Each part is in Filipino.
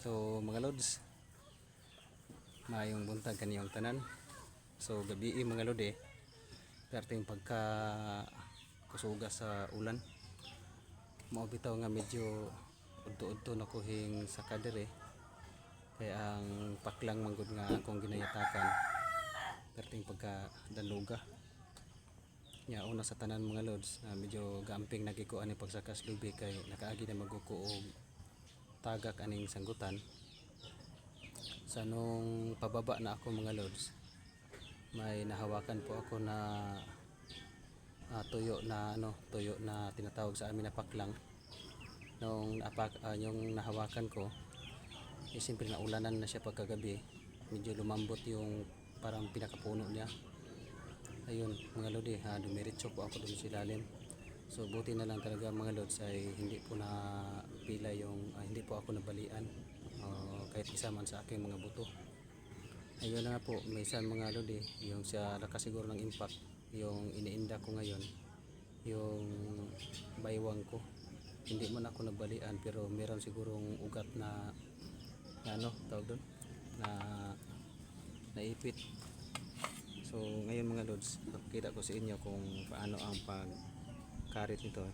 So mga lods, mayong buntag kaniyong tanan. So gabi eh, mga lodi, perto yung pagka kusuga sa ulan. Mao bitaw nga medyo udto-udto na kuhing sa kadere. Kaya ang paklang manggod nga akong ginayatakan. Perto yung pagka daluga. Ya, una sa tanan mga lods, ah, medyo gamping nagikuan ni pagsakas lubi kay nakaagi na maguko og tagak aning sanggutan. Sa nung pababa na ako mga lods, may nahawakan po ako na ah, tuyo na ano, tuyo na tinatawag sa amin na paklang. Nung napak, ah, yung nahawakan ko, eh, siyempre naulanan na siya pagkagabi. Medyo lumambot yung parang pinakapuno niya ayun mga lodi ha dumiretso po ako dun sa ilalim so buti na lang talaga mga lods ay hindi po na pila yung ah, hindi po ako nabalian Ah, kahit isa man sa aking mga buto. Ayun na po may isang mga lodi yung sa nakasiguro ng impact yung iniinda ko ngayon yung baywang ko hindi man ako nabalian pero meron sigurong ugat na, na ano tawag doon? Na naipit. So ngayon mga lods, pakita ko sa inyo kung paano ang pagkarit nito.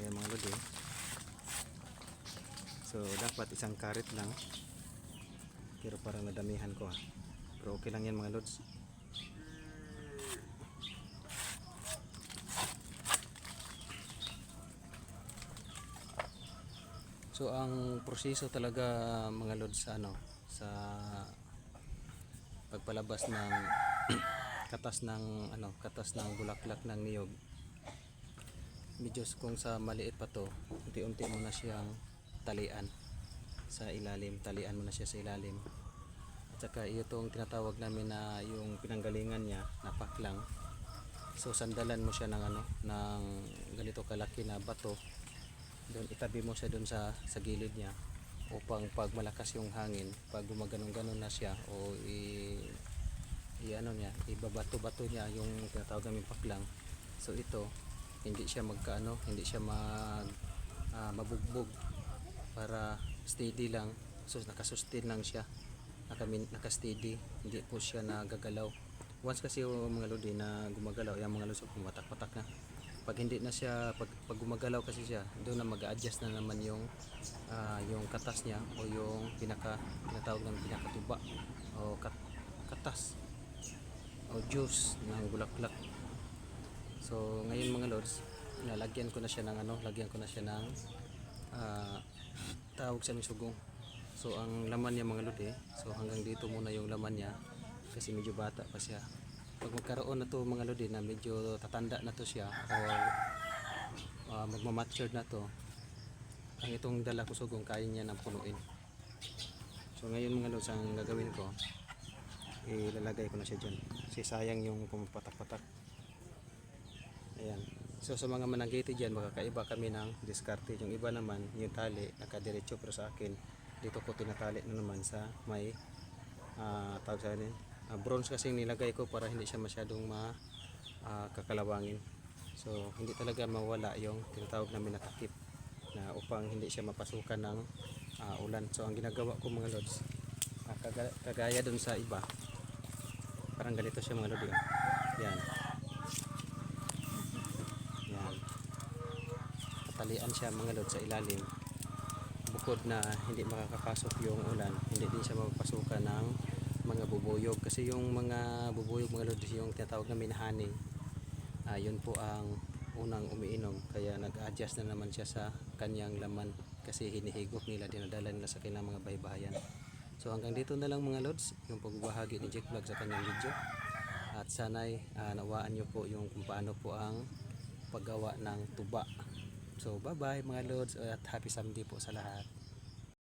Ayan mga lods eh. So dapat isang karit lang. Pero parang nadamihan ko ha. Pero okay lang yan mga lods. So ang proseso talaga mga lods sa ano sa pagpalabas ng katas ng ano katas ng bulaklak ng niyog medyo kung sa maliit pa to unti-unti mo na siyang talian. Sa ilalim talian mo na siya sa ilalim. At saka itong tinatawag namin na yung pinanggalingan niya na paklang. So sandalan mo siya ng ano ng ganito kalaki na bato. Doon itabi mo siya doon sa sa gilid niya upang pag malakas yung hangin pag gumaganon-ganon na siya o i, i ano niya ibabato-bato niya yung tinatawag namin paklang. So ito hindi siya magkaano hindi siya mag ah, mabugbog. Para steady lang. So nakasustain lang siya. Nakamin naka-steady hindi po siya nagagalaw. Once kasi yung mga lodi na gumagalaw yung mga lusok pumatak-patak na. Pag hindi na siya pag, pag gumagalaw kasi siya doon na mag-adjust na naman yung ah, yung katas niya o yung pinaka tinatawag ng pinakatuba o kat, katas o juice ng bulaklak so ngayon mga lords lalagyan ko na siya ng ano lagyan ko na siya ng ah, tawag sa sugong. So ang laman niya mga lodi so hanggang dito muna yung laman niya kasi medyo bata pa siya. Pag magkaroon na to mga lodi na medyo tatanda na to siya or uh, magmamature na to ang itong dala ko sugong kaya niya nang punuin. So ngayon mga lods ang gagawin ko ilalagay ko na siya dyan kasi sayang yung pumapatak-patak ayan. So sa mga mananggiti dyan makakaiba kami ng diskarte. Yung iba naman yung tali nakadiretso pero sa akin dito ko tinatali na naman sa may ah tawag sa akin ah, bronze kasi nilagay ko para hindi siya masyadong ma ah, kakalawangin. So hindi talaga mawala yung tinatawag namin na takip na upang hindi siya mapasukan ng ah, ulan. So ang ginagawa ko mga lods ah, kaga- kagaya dun sa iba parang ganito siya mga lods yan tatalian siya mga lods sa ilalim. Bukod na hindi makakapasok yung ulan hindi din siya mapapasukan ng mga bubuyog. Kasi yung mga bubuyog mga lods yung tinatawag na honey ah, yun po ang unang umiinom. Kaya nag-adjust na naman siya sa kanyang laman kasi hinihigop nila dinadala nila sa kanilang mga baybayan. So hanggang dito na lang mga lods yung pagbabahagi ni Jack Vlog sa kanyang video. At sanay ah, nawaan nyo po yung kung paano po ang paggawa ng tuba so bye bye mga lods at happy Sunday po sa lahat